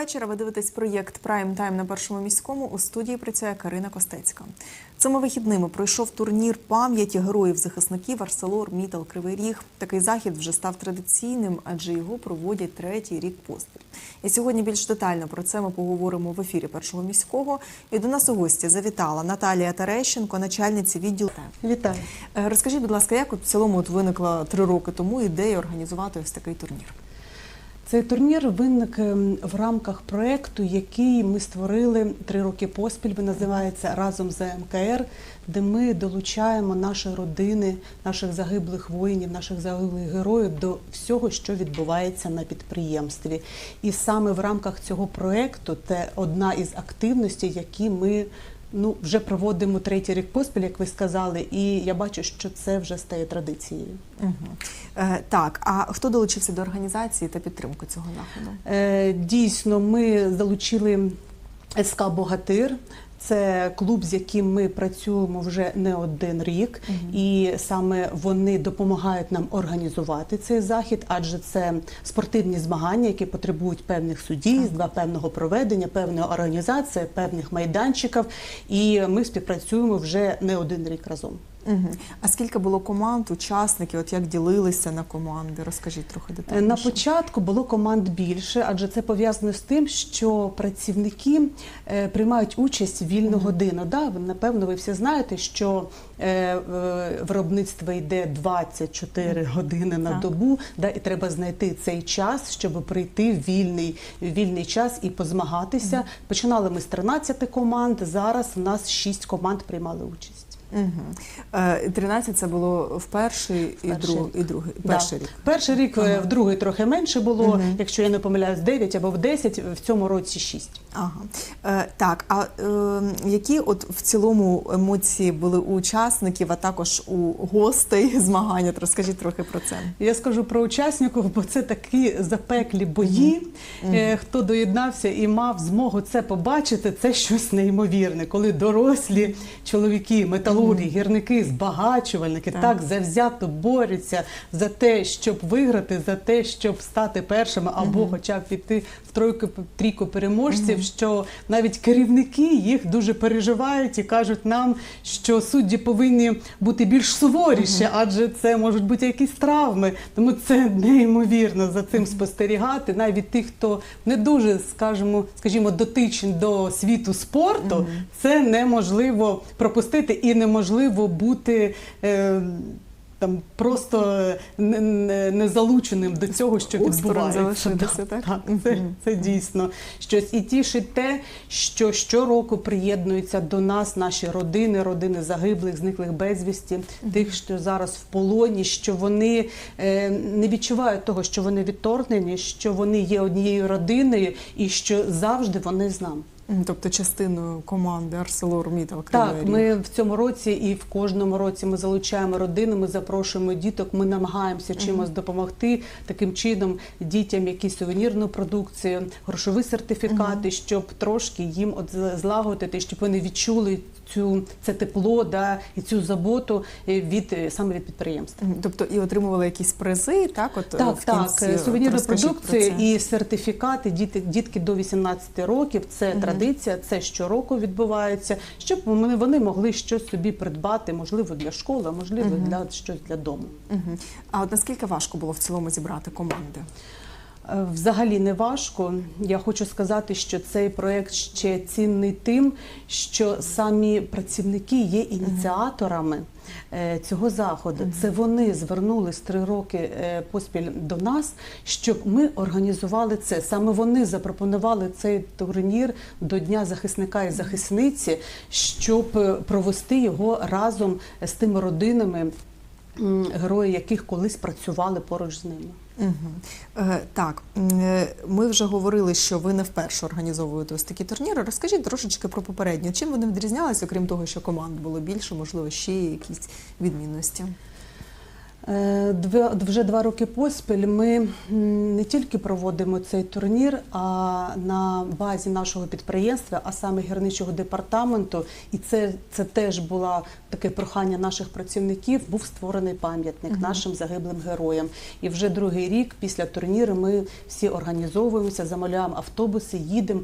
Вечора. Ви дивитесь проєкт Прайм Тайм на першому міському. У студії працює Карина Костецька. Цими вихідними пройшов турнір пам'яті героїв захисників Арселор Мітал Кривий Ріг. Такий захід вже став традиційним, адже його проводять третій рік поспіль. І сьогодні більш детально про це ми поговоримо в ефірі першого міського. І до нас у гості завітала Наталія Терещенко, начальниця відділу. Вітаю. Е, Розкажіть, будь ласка, як в цілому от виникла три роки тому ідея організувати ось такий турнір? Цей турнір виник ем, в рамках проєкту, який ми створили три роки поспіль. Він називається разом з МКР, де ми долучаємо наші родини, наших загиблих воїнів, наших загиблих героїв до всього, що відбувається на підприємстві. І саме в рамках цього проєкту це одна із активностей, які ми. Ну, вже проводимо третій рік поспіль, як ви сказали, і я бачу, що це вже стає традицією. Угу. Е, так, а хто долучився до організації та підтримки цього заходу? Е, Дійсно, ми залучили СК Богатир. Це клуб, з яким ми працюємо вже не один рік, і саме вони допомагають нам організувати цей захід, адже це спортивні змагання, які потребують певних суддів, два певного проведення, певної організації, певних майданчиків. І ми співпрацюємо вже не один рік разом. Угу. А скільки було команд, учасників? От як ділилися на команди? Розкажіть трохи детальніше. Е, На початку було команд більше, адже це пов'язано з тим, що працівники е, приймають участь в вільну годину. Да, напевно, ви всі знаєте, що е, виробництво йде 24 години на Так. добу, да, і треба знайти цей час, щоб прийти в вільний, вільний час і позмагатися. Починали ми з 13 команд. Зараз в нас 6 команд приймали участь. Угу. Е, 13 це було в перший і, Перший друг, рік. і другий. Да. Перший рік. Перший рік е, Ага. в другий трохи менше було, якщо я не помиляюсь, 9 або в 10, в цьому році 6. Ага. Е, так, а е, які от в цілому емоції були у учасників, а також у гостей змагання? Розкажіть трохи про це. Я скажу про учасників, бо це такі запеклі бої. Е, Хто доєднався і мав змогу це побачити, це щось неймовірне, коли дорослі чоловіки, металурги, гірники, збагачувальники Так. так. завзято борються за те, щоб виграти, за те, щоб стати першими, або хоча б піти в тройку трійку переможців. Що навіть керівники їх дуже переживають і кажуть нам, що судді повинні бути більш суворіші, адже це можуть бути якісь травми. Тому це неймовірно за цим спостерігати. Навіть тих, хто не дуже, скажімо, скажімо, дотичний до світу спорту, це неможливо пропустити і неможливо бути. Е, там просто не, не, не залученим до цього, що Осторонь відбувається. залишитися, так? так це, це дійсно щось. І тішить те, що щороку приєднуються до нас наші родини, родини загиблих, зниклих безвісті, тих, що зараз в полоні, що вони е, не відчувають того, що вони відторгнені, що вони є однією родиною і що завжди вони з нами. Тобто частиною команди Арселор Мітал Так, ми в цьому році і в кожному році ми залучаємо родини, ми запрошуємо діток, ми намагаємося чимось допомогти. Таким чином дітям, якісь сувенірну продукцію, грошові сертифікати, щоб трошки їм от злагодити, щоб вони відчули цю це тепло, да і цю заботу е, від е, саме від підприємства. Тобто і отримували якісь призи, так? От е, Так, в так, кінці. е, сувенірну продукцію і сертифікати діти, дітки до 18 років. Це традиція, це щороку відбувається, щоб вони, вони могли щось собі придбати, можливо, для школи, а можливо, для щось для дому. Мгм. А от наскільки важко було в цілому зібрати команди? Е, Взагалі не важко. Я хочу сказати, що цей проект ще цінний тим, що самі працівники є ініціаторами е, цього заходу. Це вони звернулись три роки е, поспіль до нас, щоб ми організували це. Саме вони запропонували цей турнір до Дня захисника і захисниці, щоб провести його разом з тими родинами, герої яких колись працювали поруч з ними. Угу. Е, так, е, ми вже говорили, що ви не вперше організовуєте ось такі турніри. Розкажіть трошечки про попередні. Чим вони відрізнялися, окрім того, що команд було більше, можливо, ще якісь відмінності? Е, вже два роки поспіль ми не тільки проводимо цей турнір, а на базі нашого підприємства, а саме гірничого департаменту, і це, це теж було таке прохання наших працівників, був створений пам'ятник нашим загиблим героям. І вже другий рік після турніру ми всі організовуємося, замовляємо автобуси, їдемо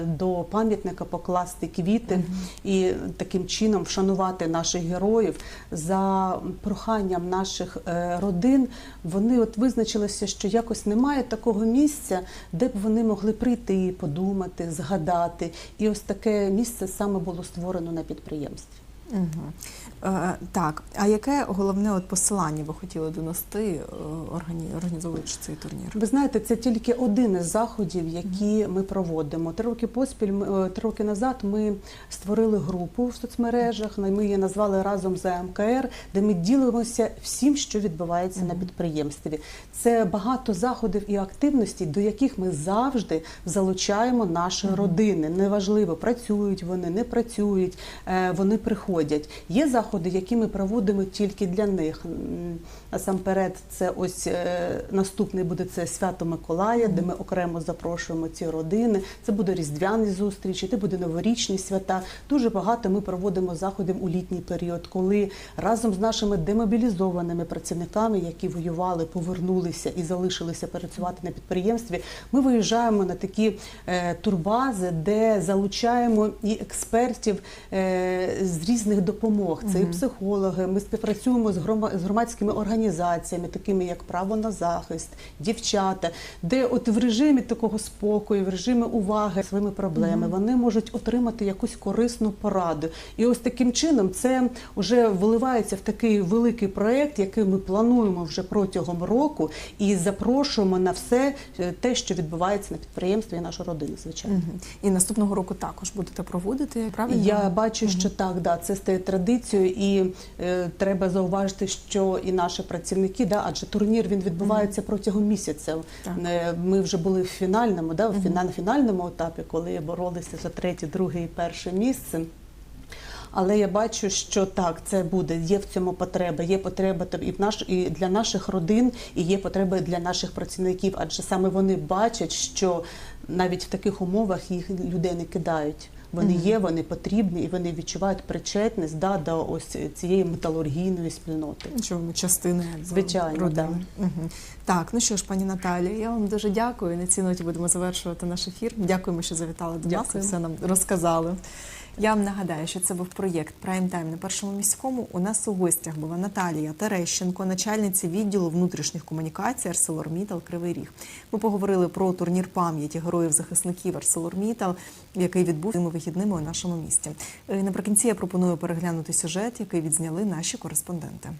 до, пам'ятника покласти квіти і таким чином вшанувати наших героїв за проханням наших е, родин. Вони от визначилися, що якось немає такого місця, де б вони могли прийти, подумати, згадати. І ось таке місце саме було створено на підприємстві. Угу. Е, так, а яке головне от посилання ви хотіли донести, е, органі- організовуючи цей турнір? Ви знаєте, це тільки один із заходів, які ми проводимо. Три роки поспіль, е, три роки назад ми створили групу в соцмережах. Ми її назвали разом за МКР, де ми ділимося всім, що відбувається на підприємстві. Це багато заходів і активностей, до яких ми завжди залучаємо наші родини. Неважливо, працюють вони, не працюють, вони приходять. Є заходи, які ми проводимо тільки для них. Насамперед, це ось е, наступний буде це свято Миколая, де ми окремо запрошуємо ці родини. Це буде різдвяні зустрічі, це буде новорічні свята. Дуже багато ми проводимо заходів у літній період, коли разом з нашими демобілізованими працівниками, які воювали, повернулися і залишилися працювати на підприємстві. Ми виїжджаємо на такі е, турбази, де залучаємо і експертів е, з різних допомог. Це і психологи. Ми співпрацюємо з грома- з громадськими організаціями, такими як право на захист, дівчата, де от в режимі такого спокою, в режимі уваги своїми проблеми вони можуть отримати якусь корисну пораду. І ось таким чином це вже виливається в такий великий проект, який ми плануємо вже протягом року, і запрошуємо на все е, те, що відбувається на підприємстві і нашу родину, звичайно. І наступного року також будете проводити, правильно? Я бачу, що так, да, це стає традицією, і е, треба зауважити, що і наші працівники, да, адже турнір він відбувається протягом місяця. Так. Е, Ми вже були в фінальному, да, в на фінальному етапі, коли боролися за третє, друге і перше місце. Але я бачу, що так, це буде. Є в цьому потреба. Є потреба і в наш і для наших родин, і є потреба для наших працівників. Адже саме вони бачать, що навіть в таких умовах їх людей не кидають. Вони є, вони потрібні, і вони відчувають причетність да, до ось цієї металургійної спільноти. Що ми частина Звичайно, родини. Мгм. Так, ну що ж, пані Наталі, я вам дуже дякую. На цій ноті будемо завершувати наш ефір. Дякуємо, що завітали до нас і все нам розказали. Я вам нагадаю, що це був проєкт Прайм Тайм на першому міському. У нас у гостях була Наталія Терещенко, начальниця відділу внутрішніх комунікацій Арселормітал Кривий Ріг. Ми поговорили про турнір пам'яті героїв захисників Арселормітал, який відбув цими вихідними у нашому місті. Е, Наприкінці я пропоную переглянути сюжет, який відзняли наші кореспонденти.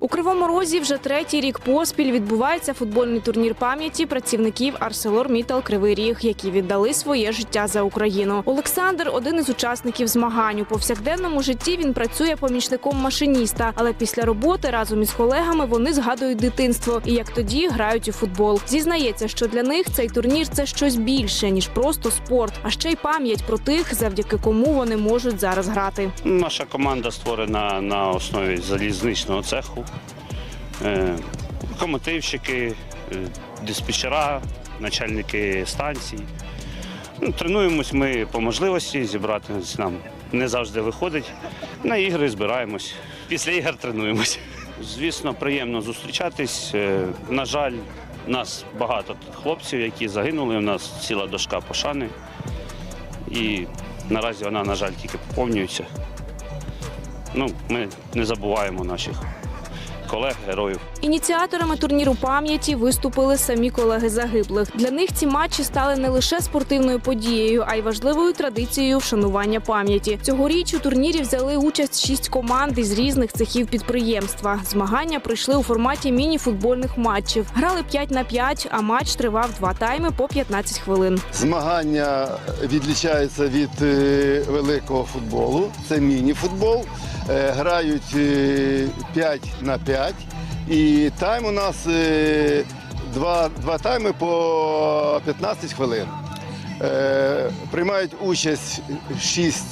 У Кривому Розі вже третій рік поспіль відбувається футбольний турнір пам'яті працівників ArcelorMittal Кривий Ріг, які віддали своє життя за Україну. Олександр один із учасників змагань. У повсякденному житті він працює помічником машиніста, але після роботи разом із колегами вони згадують дитинство і як тоді грають у футбол. Зізнається, що для них цей турнір це щось більше ніж просто спорт, а ще й пам'ять про тих, завдяки кому вони можуть зараз грати. Наша команда створена на основі залізничного цеху. Е, Локомотивщики, е, диспетчера, начальники станцій. Ну, тренуємось ми по можливості, зібратися нам не завжди виходить. На ігри збираємось. Після ігор тренуємось. Звісно, приємно зустрічатись. Е, На жаль, нас багато хлопців, які загинули. У нас ціла дошка пошани. І наразі вона, на жаль, тільки поповнюється. Ну, ми не забуваємо наших колег, героїв. Ініціаторами турніру пам'яті виступили самі колеги загиблих. Для них ці матчі стали не лише спортивною подією, а й важливою традицією вшанування пам'яті. Цьогоріч у турнірі взяли участь шість команд із різних цехів підприємства. Змагання пройшли у форматі міні-футбольних матчів. Грали 5 на 5, а матч тривав два тайми по 15 хвилин. Змагання відлічаються від е, великого футболу. Це міні-футбол. Е, Грають е, 5 на 5. І тайм у нас е, два, два тайми по 15 хвилин. Е, Приймають участь 6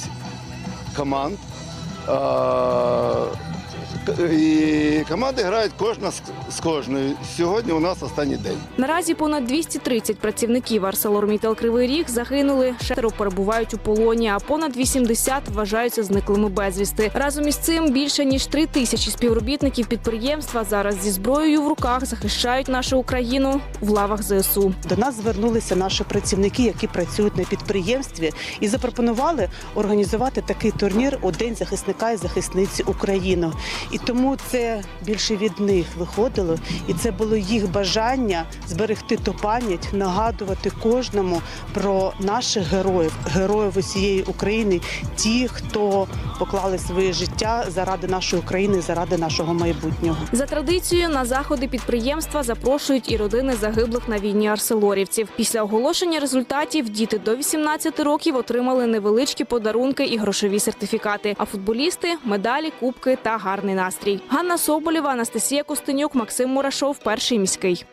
команд. І команди грають кожна з- кожною. Сьогодні у нас останній день. Наразі понад 230 працівників ArcelorMittal Кривий Ріг загинули, шестеро перебувають у полоні, а понад 80 вважаються зниклими безвісти. Разом із цим більше ніж три тисячі співробітників підприємства зараз зі зброєю в руках захищають нашу Україну в лавах ЗСУ. До нас звернулися наші працівники, які працюють на підприємстві, і запропонували організувати такий турнір у День захисника і захисниці України. І тому це більше від них виходило, і це було їх бажання зберегти ту пам'ять, нагадувати кожному про наших героїв, героїв усієї України, ті, хто поклали своє життя заради нашої України, заради нашого майбутнього. За традицією на заходи підприємства запрошують і родини загиблих на війні арселорівців. Після оголошення результатів діти до 18 років отримали невеличкі подарунки і грошові сертифікати. А футболісти медалі, кубки та гарний настрій. Ганна Соболєва, Анастасія Костенюк, Максим Мурашов, перший міський.